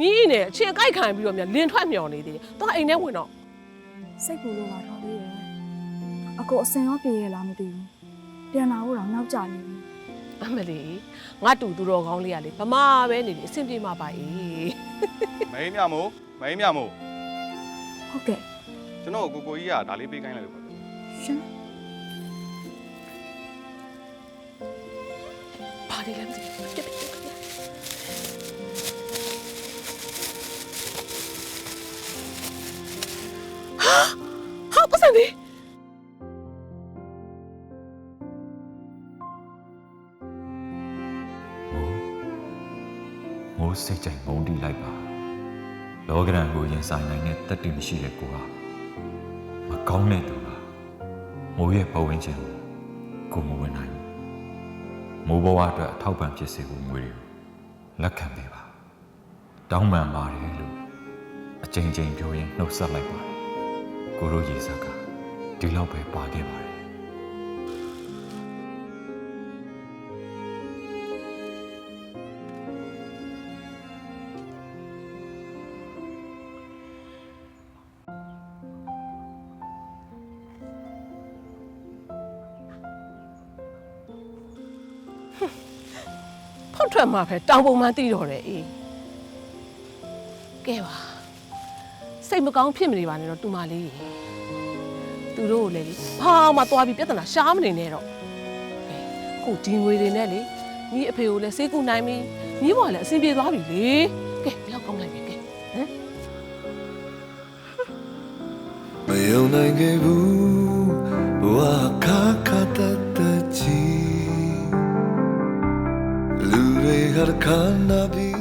ညီနဲ့အချင်းအကြိုက်ခံပြီးတော့မြန်လင်ထွက်မြော်နေသေးတယ်တော့အိမ်ထဲဝင်တော့စိတ်ပူလို့ပါတော့လေးရယ်အကိုအစင်ရောပြေရလားမသိဘူးပြန်လာဖို့တော့နောက်ကျနေပြီအမလီငါတူသူတော်ကောင်းလေးကလေဗမာပဲနေလေအဆင်ပြေမှာပါအေးမိန်းမြမို့မိန်းမြမို့ဟုတ်ကဲ့ကျွန်တော်ကိုကိုကြီးကဒါလေးပေးခိုင်းလိုက်လို့ပါရှင်ဘာတွေလဲမသိဘူး မိုးမိုးစိတ်ကြိုက်မုန်းတီးလိုက်ပါလောကရန်ကိုရင်ဆိုင်နိုင်တဲ့တတ်တည်မရှိတဲ့ကိုဟာမကောင်းတဲ့သူပါမိုးရဲ့ပတ်ဝန်းကျင်ကိုကိုမဝင်နိုင်ဘူးမိုးဘဝအတွက်အထောက်ပံ့ဖြစ်စေဖို့ငွေတွေကိုလက်ခံပေးပါတောင်းပန်ပါတယ်လို့အချိန်ချင်းပြောရင်နှုတ်ဆက်လိုက်ပါတယ်ကိုရိုရေစက်ကဒီလောက်ပဲပါခဲ့ပါတယ် ဖောက်ထွက်မှာပဲတောင်ပုံမှန်တည်တော့တယ်အေးကဲပါစိတ်မကောင်းဖြစ်မနေပါနဲ့တော့တူမလေးရေသူတို့ကိုလေလေဘာမှသွားပြီးပြဿနာရှားမနေနဲ့တော့အေးခုဒီငွေတွေနဲ့လေညီအဖေကိုလည်းစေးကူနိုင်ပြီညီဘွားလည်းအဆင်ပြေသွားပြီလေ မယုံနိုင်ခဲ့ဘူးဘဝခါခါတတ်တတ်ချီလူတွေကခါနာပြီ